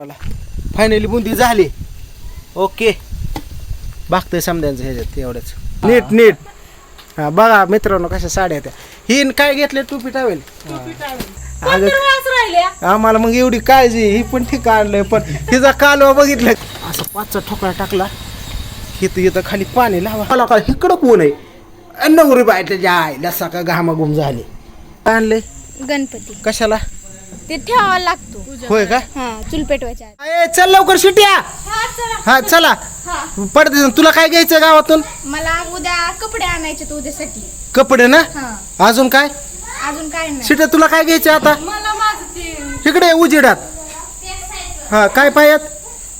Finally boondi झाली. Okay बघतोय समद्यांचं ह्याच्यात एवढंच. नीट नीट. हा बघा मित्रांनो कशा साड्या त्या. ही न काय घेतले टोपी टावेल? अगं आम्हाला मग एवढी काळजी ही पण ठीक आणलंय पण हिचा कालवा बघितलं. असं पाचचा ठोकळा टाकला. इथं इथं खाली पाणी लावा. मला का इकडं कोण आहे? नवरी बाय त्याच्या आईला सका घामाघूम झाली. काय आणलंय? गणपती. कशाला? ते ठेवावा लागतो. होय का? हा चूल पेटवायच्या आधी. ए, चल लवकर शिट्या. हा चला. पडते तुला काय घ्यायचं गावातून? मला उद्या कपडे आणायचे उद्यासाठी. कपडे ना? हा. अजून काय? अजून काय नाही. शिट्या तुला काय घ्यायचं आता? मला माझं ते इकडे उजेडात. हा काय पायात?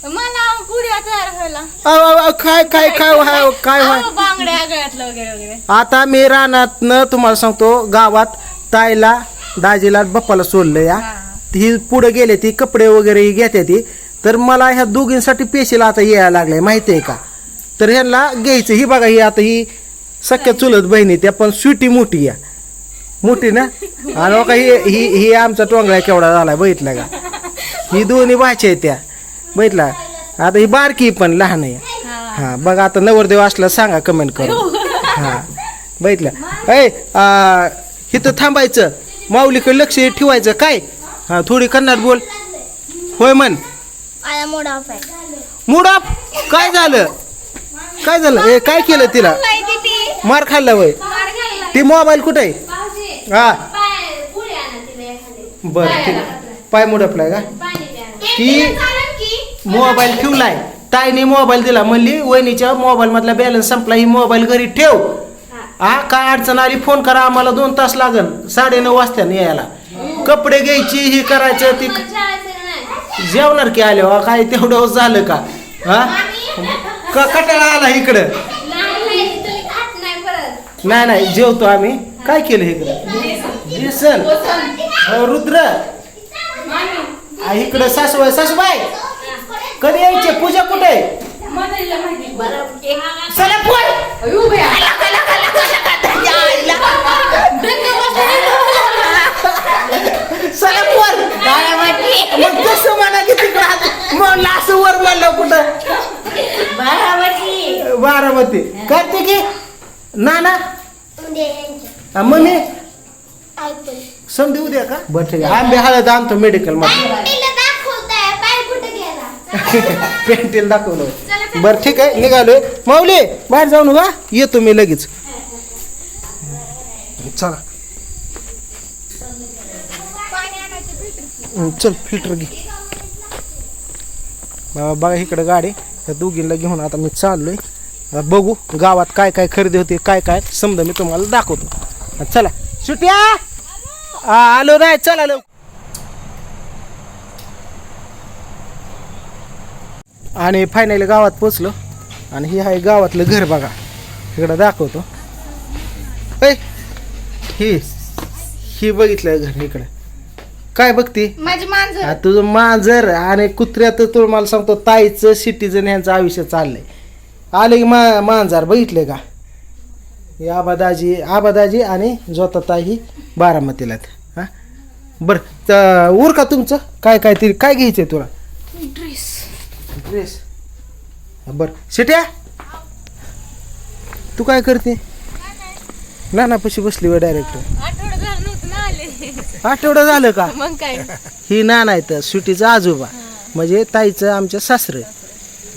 मला पुड्या तयार व्हायला. अ, अ, अ, काय काय काय व्हाय काय व्हाय अहो, बांगड्या गळ्यातलं वगैरे वगैरे. आता मी रानात न तुम्हाला सांगतो गावात ताईला दाजीला बप्पाला सोडलं या. हा. ही पुढे गेले ती कपडे वगैरे घेते ती. तर मला ह्या दोघींसाठी पेशीला आता यायला लागले माहिती आहे का? तर ह्यांना घ्यायचं. ही बघा ही आता ही सख्या चुलत बहिणी त्या पण स्वीटी मोठी या मोठी ना? आणि बघा ही ही ही आमचा टोंगळा केवढा झाला बघितला का? ही दोन्ही भाषा आहेत त्या बघितला? आता ही बारकी पण लहान आहे. हा बघा आता नवरदेव असला सांगा कमेंट करून. हा बघितलं? ऐ इथं थांबायचं. माऊलीकडे लक्ष ठेवायचं. काय? हा थोडी कन्नड बोल. होय म्हण. आया मोडा ऑफ आहे. मूड ऑफ काय झालं? काय झालं? ए काय केलं तिला? मार खाल्ला वय. ती मोबाईल कुठे आहे? हा. बर ठीक पाय मुडपलाय का? की मोबाईल ठेवलाय. ताईने मोबाईल दिला. म्हणली वहिनीच्या मोबाईल मधला बॅलन्स संपला ही मोबाईल घरी ठेव. हा. काय अडचण आली फोन करा आम्हाला दोन तास लागन. साडे नऊ वाजता यायला. कपडे घ्यायची ही करायचं ती जेवणार की आले वा काय तेवढं झालं का? हा? कटाळा आला इकडं. नाही नाही जेवतो आम्ही. काय केलं इकडं? बेसन. रुद्र. इकडं सासूबाई सासूबाई. कधी यायचे? पूजा कुठे. चला मग असं वर बोललं कुठं? बारामती. करते की ना ना हा, मम्मी? समधी उद्या का? बरं ठीक आहे. आंबे हळद आणतो मेडिकलमध्ये. पेंटिल दाखवलं. बरं ठीक आहे निघालोय. माऊली बाहेर जाऊ नका येतो मी लगेच. चला. हं, चल फिल्टर घे. बघा इकडं गाडी त्या दोघींना घेऊन आता मी चाललोय. बघू गावात काय काय खरेदी होते काय काय. समजा मी तुम्हाला दाखवतो. चला. सुट्या? आलो नाही चला लवकर आणि फायनली गावात पोचलो. आणि हे आहे गावातलं घर बघा. इकडं दाखवतो. हे ही ही बघितलं घर इकडं. काय बघती? माझी मांजर. हा, तुझं मांजर आणि कुत्र्यात तुला मला सांगतो ताईचं सिटीजन यांचं आयुष्य चाललंय. आले की मा मांजर बघितले का? हे आबादाजी आबादाजी आणि जोताताई ही बारामतीला आहेत. हा? बरं त- उर का तुमचं? काय काय तरी काय घ्यायचंय तुला? ड्रेस. ड्रेस. बरं शिट्या? तू काय करते? ना ना पशी बसली व डायरेक्ट आठवडा झालं नव्हतं ना आले आठवडं झालं का? मग काय? ही नाना आहे तर सुटीचा आजोबा. म्हणजे ताईचं आमच्या सासरे.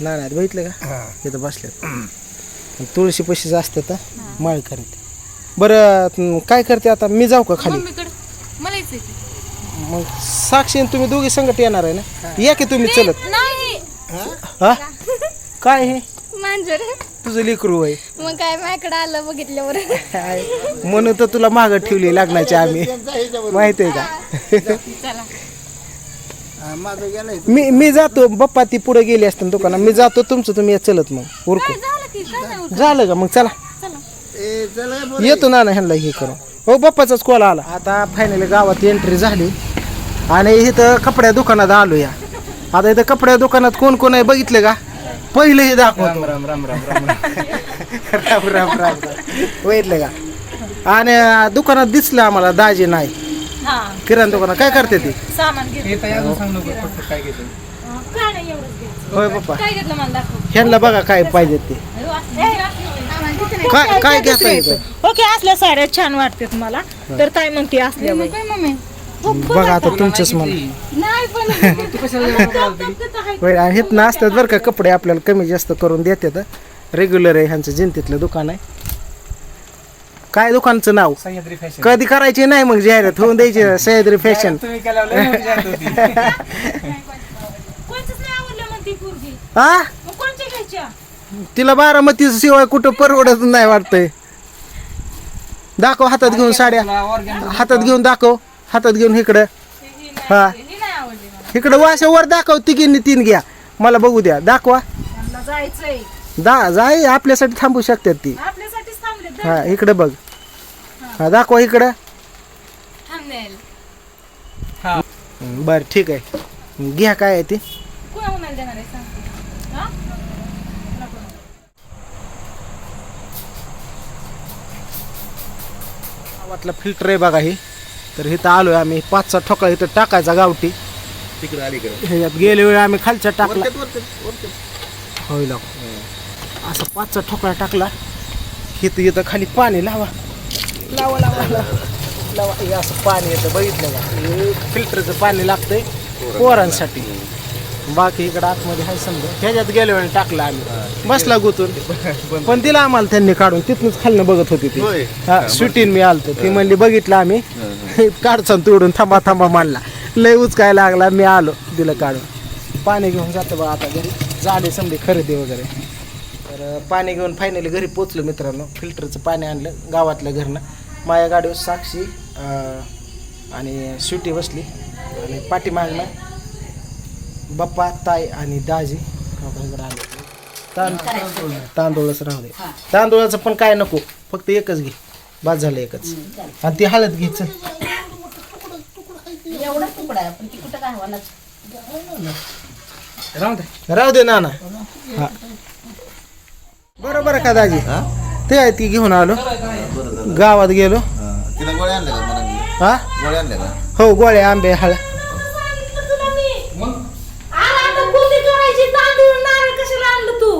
नाना आहेत बघितलं का? इथं बसल्यात तुळशी पशीच असतात माळ करते बरं काय करते आता? मी जाऊ का खाली? मला. मग साक्षी तुम्ही दोघी संगत येणार आहे ना? या की तुम्ही चलत? नाही. हा? काय हे? मांजर. तुझं लेकरू आहे. मग काय माझ्याकडे आलं बघितल्यावर. काय म्हणून तर तुला मागं ठेवली लागण्याची आम्ही. माहीत आहे का? चला. मी मी जातो. बाप्पा ती पुढे गेली असते दुकानात. मी जातो तुमचं तुम्ही या चलत मग. उरकू. झालं की. झालं का? मग चला. चला. येतो ना ना ह्यांना हे करून. हो बाप्पाचाच कॉल आला. आता फायनली गावात एंट्री झाली. आणि इथं कपड्या दुकानात आलो या आता इथं कपड्या दुकानात कोण कोण आहे बघितलं का? पहिलं हे दाखवतो. राम राम राम राम राम राम. राम बघितलं का? आणि दुकानात दिसलं आम्हाला दाजी नाही. हा. किराणा दुकानात. काय करते ती? सामान घे तर अजून सांग नको फक्त काय घेतो? काय नाही एवढंच घ्यायचं. होय पप्पा काय घेतलं मला दाखव. ह्यांना बघा काय पाहिजे ते. काय काय घेता येतं? ओके असल्या साड्या छान वाटतात मला. तर काय म्हणते असल्या बाई? मम्मी बघा आता तुमचंच मला नाही पण होय आणि हेत ना असतात बरं का कपडे आपल्याला कमी जास्त करून देतात. रेग्युलर आहे ह्यांचं जिंतीतलं दुकान आहे. काय दुकानचं नाव? सह्याद्री फॅशन. कधी करायची नाही मग जाहिरात होऊन द्यायची सह्याद्री फॅशन. तुम्ही केल्यावर लय मोठी जाहिरात होती. कोणचंच नाही आवडलं म्हणते पोरगी. हा मग कोणच्या घ्यायच्या? तिला बारामती शिवाय कुठं परवडत नाही वाटतंय. दाखव हातात घेऊन साड्या. Organ हातात घेऊन दाखव. हातात घेऊन इकडं. हा. इकडं वाशावर दाखव तिघींनी तीन घ्या. मला बघू द्या. दाखवा. जायचंय. दा जाय आपल्यासाठी थांबू शकतात ती. आपल्यासाठीच थांबले हा इकडं बघ. हा. दाखवा इकडं. थांबेल बरं ठीक आहे. घ्या काय आहे ते. कोणा उन्हाला देणार आहे? सांग. हा? गावातला फिल्टर आहे बघा हे. तर इथं आलोय आम्ही. पाचचा ठोकळा इथं टाकायचा गावठी. ह्याच्यात गेल्या वेळी आम्ही खालच्या टाकला. होईल असा पाचचा ठोकळा टाकला. इथं इथं खाली पाणी लावा. लावा लावा लावा. हे असं पाणी येतं बघितलं का? फिल्टरचं पाणी लागतंय पोरांसाठी. बाकी इकडं आतमध्ये आहे समजा. ह्याच्यात गेल्या वेळी टाकलं आम्ही. बसला गुतून. पण दिला आम्हाला त्यांनी काढून. तिथूनच खालनं बघत होती ती. हा सुटीन मी आलतो. ती म्हणली बघितलं आम्ही. काढचा तोडून थांबा थांबा मांडला लय उचकाय लागला मी आलो दिलं काढून. पाणी घेऊन जातो बा आता घरी. झाडे समजे खरेदी वगैरे. तर पाणी घेऊन फायनली घरी पोचलो मित्रांनो. फिल्टरचं पाणी आणलं गावातल्या घरनं. माझ्या गाडीवर साक्षी आणि स्वीटी बसली. आणि पाठीमागनं बाप्पा ताई आणि दाजी. आले तांदूळ तांदूळच राहू दे. तांदूळाचं पण काय नको. फक्त एकच घे. बाद झालं एकच. आणि ती हळद घे चल. तुकडा आहे पण ती कुठं काय व्हायला राहू दे. राहू दे नाना. हा. बरोबर का दाजी? ते आहे ती घेऊन आलो. गावात गेलो. तिला गोळ्या आणल्या का मला हा? गोळ्या आणल्या का? हो गोळ्या आंबे हळ. सांगितलं तुला मी आला आता बुंदी करायची तांदूळ नारळ कशाला आणलं तू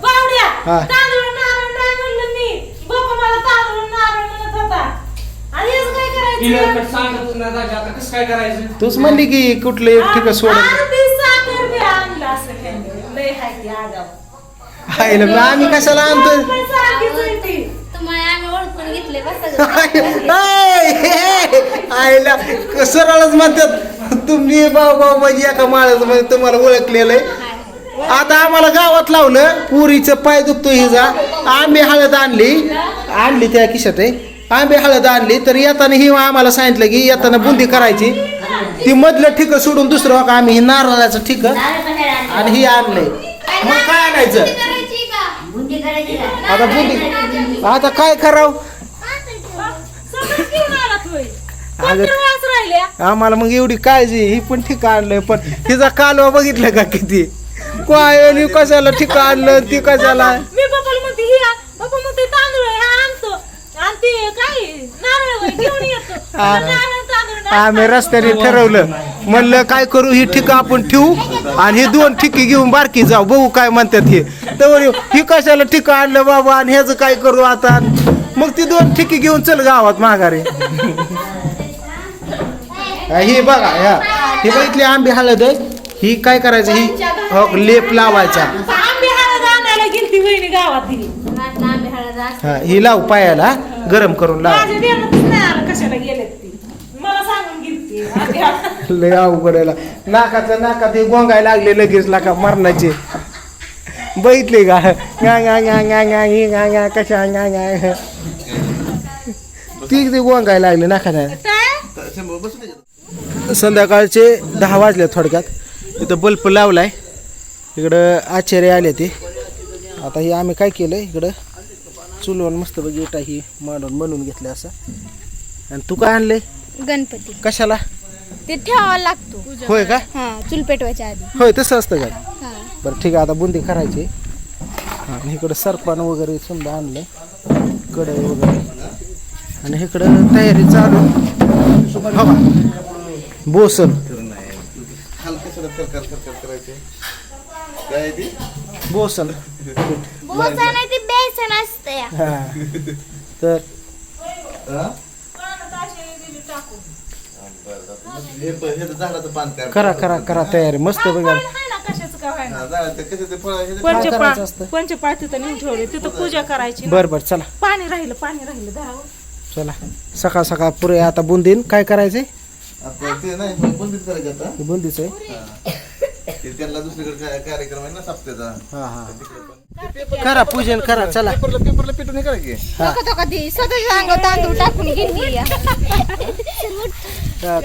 बावड्या हा. तांदूळ नारळ नाही म्हणलं मी बाप्पा मला तांदूळ नारळ म्हणत होता आणि हेच काय क्लिअर करायचं कट सांगत ना राजा आता कसं काय करायचं? तूच म्हणली की कुठलं एक ठिकाण सोड अर्धी साखर बी आणलं असं त्यांनी. लय हाय ती आगाव. आईला मग आम्ही कशाला आणतोय? लय सारखीच आहे ती. तुम्हाला आम्ही ओळखून घेतले बस आय, हे, आईला सरळच म्हणतात तुम्ही भाऊ भाऊ म्हणजे एका माळच म्हणजे तुम्हाला ओळखलेलं आहे आता आम्हाला गावात लावलं पुरीचं पाय दुखतो हिजा. आंबे हळद आणली. आणली त्या खिशात आहे आंबे हळद आणली तर येताना ही आम्हाला सांगितलं की येताना बुंदी करायची. ती मधलं ठिक सोडून दुसरं हो का आम्ही ही नारळाचं ठिक आणि ही आणलंय. मग काय आणायचं? करायची का बुंदी करायची का? आता बुंदी. आता काय करावं? आम्हाला मग एवढी काळजी ही पण ठिका आणलंय पण तिचा कालवा बघितलं का किती? काय कशाला ठिका आणलं ती कशाला मी पप्पाला म्हणते ही आण. पप्पा म्हणते तांदूळ आहे, हा आणतो आणि ते काय नारळ आहे, घेऊन येतो हा. नारळ तांदूळ नाही. आम्ही रस्त्याने ठरवलं. म्हणलं काय करू? ही ठिका आपण ठेवू आणि हे दोन ठिकी घेऊन बारकी जाऊ. बघू काय म्हणतात हे. तर ही कशाला ठिका आणलं बाबा? आणि ह्याचं काय करू आता? मग ती दोन ठिकी घेऊन चल गावात माघारी. हा, ही बघा ह्या ही बघितली आंबे आहे. ही काय करायचं? ही हो, लेप लावायचा. हा ही लाव पायाला गरम करून लाव. कशाला गेलेत ती? मला सांगून हळद. लय अवघड आहे ला. नाकाचं नाकात हे गोंगाय लागले लगेच लाका मरणाचे. बघितले का? गा गा गा गा गा ही गा गा कशा गा गा. ती ते गोंगाय लागले त्याच्यात संध्याकाळचे दहा वाजले थोडक्यात. इथं बल्ब लावलाय. इकडं आचार्य आले ते. आता हे आम्ही काय केलं इकडं? चुलवून मस्त इटा ही मांडून बनवून घेतलं असं. आणि तू काय आणलंय? गणपती. कशाला? ते ठेवावा लागतो. होय का? हा चूल पेटवायच्या आधी. होय तसं असतं का? हा. बरं ठीक आहे आता बुंदी करायची. हा, आणि इकडं सरपान वगैरे समजा आणलंय. कढई वगैरे. आणि इकडं तयारी चालू. हो का? बोसन. कर कर कर कर करायचे काय आहे ती बोसन. बोचा नाही ती बेसन असते हा. तर हा? हे हे झाडाचं पान काय करा करा करा तयारी. मस्त बघा. कशाचं काय व्हायना. हा, झाडाचं कसं ते फळ हे करायचं पंचपाळ असतं? पंचपाळ तिथं नेऊन ठेवले? तिथं पूजा करायची बर बर चला. पाणी राहिलं पाणी राहिलं धरावं चला. सकाळ सकाळ पुरे आता बुंदीन. काय करायचंय? आता ते नाही बंदीत करायचं आता. हे बुंदीच आहे. हा. ते त्यांना दुसरीकडे काय कार्यक्रम आहे ना सप्त्याचा हा हा. करा पूजन करा चला. पेपरला पेपरला पेटून हे करा की. तो कधी स्वतः अंगावर तांदूळ टाकून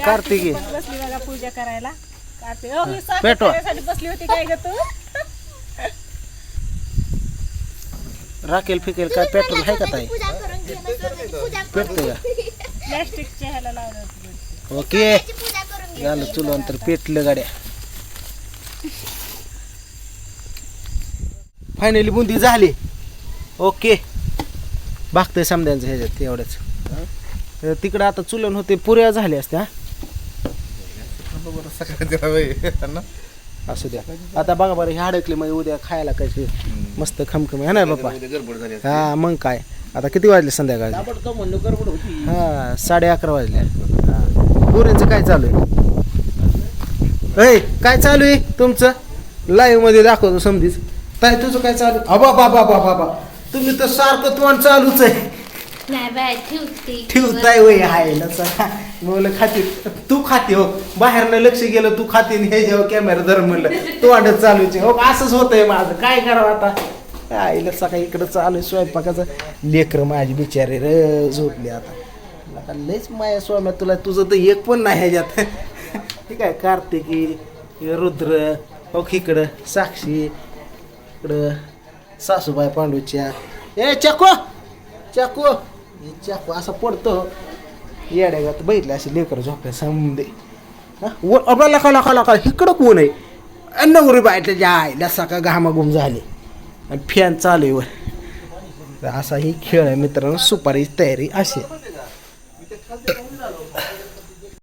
कार्तिकी. बसली बघा पूजा करायला. कार्तिक अहो, पेटवा. बसली होती काय ग तू? राखेल फिकेल काय पेट्रोल आहे का ताई? पूजा करून घे पूजा पेटते का? प्लॅस्टिकच्या ह्याला लावलं होतं. ओके. पूजा करून घे. झालं चुलो तर पेटलं गाड्या. फायनली बुंदी झाली. ओके भागतंय समद्यांचं ह्याच्यात एवढंच. तर तिकडं आता चुलन होते पुऱ्या झाल्या असत्या. असू द्या. आता बघा बरं हे अडकले म्हणजे उद्या खायला कशी मस्त खमखम. आहे ना बाप्पा. हा मग काय? आता किती वाजले संध्याकाळी हा साडे अकरा वाजले. हा. पोरींचं काय चालू आहे? काय? चालू आहे तुमचं? लाईव्हमध्ये दाखवतो समधीच ताई तुझं काय चालू अबा बाबा बाबा बाबा तुम्ही तर सारखं तोंड चालूच आहे. नाही बाय ठेवते. ठेवताय वय ना सगळा म्हणलं खाते. तू खाते हो. बाहेरनं लक्ष गेलं तू खाते आणि हे जेव्हा कॅमेरा धर म्हणलं तू वाटत चालूच आहे. हो असंच होतंय माझं. काय करावं आता? आईला सकाळी इकडं चालू आहे स्वयंपाकाचं. लेकरं माझी बिचारे र झोपली आता. आता लयच माया स्वाम्या तुला तुझं तर एक पण नाही ह्याच्यात. ठीक आहे कार्तिकी रुद्र हो इकडं साक्षी इकडं सासूबाई पांडूच्या. ए चाको! चाकू! हे चाकू असा पडतो. येड्यागात बघितलं असे लेकर झोपल्या समजे अबा लका लका लका इकडं कोण आहे? अ, नवरी बायच्या ज्या आईला सका घामाघूम झाली. आणि फॅन चालू आहे वर. असा ही खेळ आहे मित्रांनो सुपारीची तयारी अशी आहे.